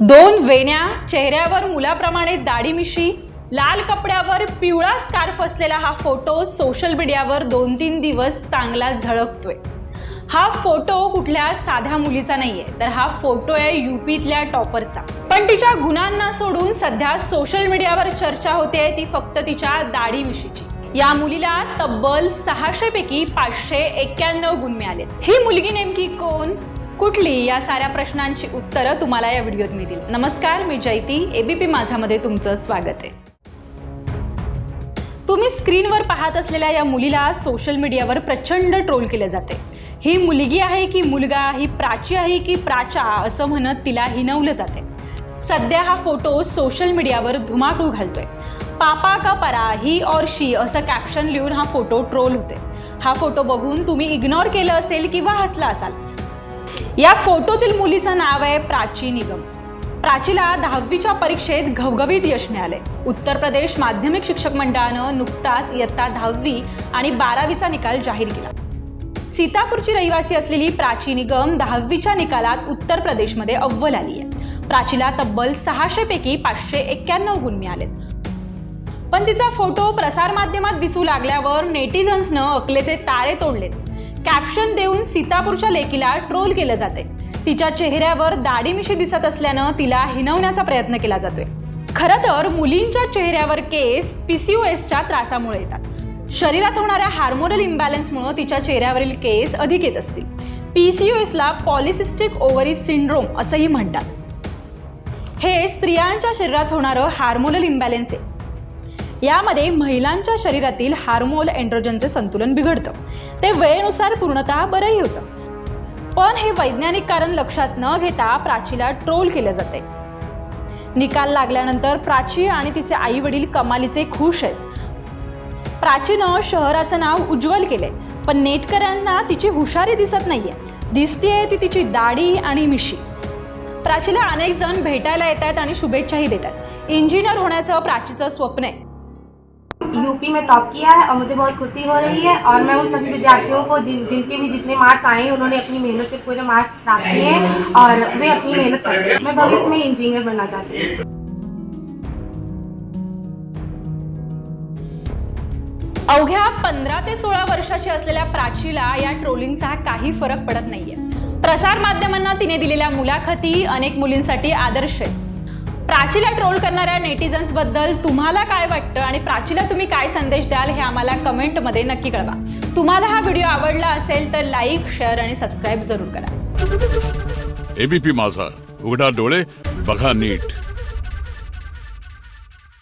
दोन वेण्या चेहऱ्यावर मुलाप्रमाणे दाढीमिशी लाल कपड्यावर पिवळा स्कार्फ असलेला हा फोटो सोशल मीडियावर दोन तीन दिवस चांगला झळकतोय. हा फोटो कुठल्या साध्या मुलीचा नाहीये तर हा फोटो आहे युपीतल्या टॉपरचा. पण तिच्या गुणांना सोडून सध्या सोशल मीडियावर चर्चा होते ती फक्त तिच्या दाढीमिशीची. या मुलीला तब्बल सहाशे पैकी पाचशे एक्क्याण्णव गुण मिळालेत. ही मुलगी नेमकी कोण? कुठली या साऱ्या प्रश्नांची उत्तरं तुम्हाला या व्हिडिओत मिळतील. नमस्कार मी जयती एबीपी माझामध्ये तुमचं स्वागत आहे. तुम्ही स्क्रीनवर पाहत असलेल्या या मुलीला सोशल मीडियावर प्रचंड ट्रोल केले जाते. ही मुलगी आहे की मुलगा ही प्राची आहे की प्राचा असं म्हणत तिला हिनवलं जाते. सध्या हा फोटो सोशल मीडियावर धुमाकूळ घालतोय. पापा का परा ही और शी असं कॅप्शन लिहून हा फोटो ट्रोल होते. हा फोटो बघून तुम्ही इग्नोर केलं असेल किंवा हसला असाल या फोटोतील मुलीचं नाव आहे प्राची निगम. प्राचीला दहावीच्या परीक्षेत घवघवीत यश मिळाले. उत्तर प्रदेश माध्यमिक शिक्षक मंडळानं नुकताच इयत्ता दहावी आणि बारावीचा निकाल जाहीर केला. सीतापूरची रहिवासी असलेली प्राची निगम दहावीच्या निकालात उत्तर प्रदेशमध्ये अव्वल आली आहे. प्राचीला तब्बल सहाशे पैकी पाचशे एक्क्याण्णव गुण मिळालेत. पण तिचा फोटो प्रसारमाध्यमात दिसू लागल्यावर नेटिझन्सनं अकलेचे तारे तोडलेत. कॅप्शन देऊन सीतापूरच्या लेकीला ट्रोल केलं जाते. तिच्या चेहऱ्यावर दाढीमिशी दिसत असल्यानं तिला हिनवण्याचा प्रयत्न केला जातोय. खरं तर मुलींच्या चेहऱ्यावर केस पीसीओएसच्या त्रासामुळे येतात. शरीरात होणाऱ्या हार्मोनल इम्बॅलन्समुळे तिच्या चेहऱ्यावरील केस अधिक येत असतील. पीसीओएसला पॉलिसिस्टिक ओव्हरी सिंड्रोम असंही म्हणतात. हे स्त्रियांच्या शरीरात होणारं हार्मोनल इम्बॅलन्स आहे. यामध्ये महिलांच्या शरीरातील हार्मोन एन्ड्रोजनचे संतुलन बिघडतं. ते वेळेनुसार पूर्णतः बरंही होतं. पण हे वैज्ञानिक कारण लक्षात न घेता प्राचीला ट्रोल केलं जाते. निकाल लागल्यानंतर प्राची आणि तिचे आई वडील कमालीचे खुश आहेत. प्राचीनं शहराचं नाव उज्ज्वल केले पण नेटकऱ्यांना तिची हुशारी दिसत नाहीये. दिसतीये ती तिची दाढी आणि मिशी. प्राचीला अनेक जण भेटायला येत आहेत आणि शुभेच्छाही देतात. इंजिनियर होण्याचं प्राचीचं स्वप्न आहे. यूपी में टॉप किया है और मुझे बहुत खुशी हो रही है और मैं उन सभी विद्यार्थियों को जिन जिनके भी जितने मार्क्स आए हैं उन्होंने अपनी मेहनत से पूरे मार्क्स प्राप्त किए हैं और वे अपनी मेहनत करते हैं। मैं भविष्य में इंजीनियर बनना चाहती हूँ। अवघ्या पंधरा ते सोळा वर्षाची असलेल्या प्राचीला या ट्रोलिंगचा काही फरक पडत नाहीये. प्रसार माध्यमांना तिने दिलेल्या मुलाखती अनेक मुलींसाठी आदर्श आहेत. प्राचीला ट्रोल करणाऱ्या नेटिझन्सबद्दल तुम्हाला काय वाटतं आणि प्राचीला तुम्ही काय संदेश द्याल हे आम्हाला कमेंटमध्ये नक्की कळवा. तुम्हाला हा व्हिडिओ आवडला असेल तर लाईक शेअर आणि सबस्क्राईब जरूर करा. एबीपी माझा. उघडा डोळे बघा नीट.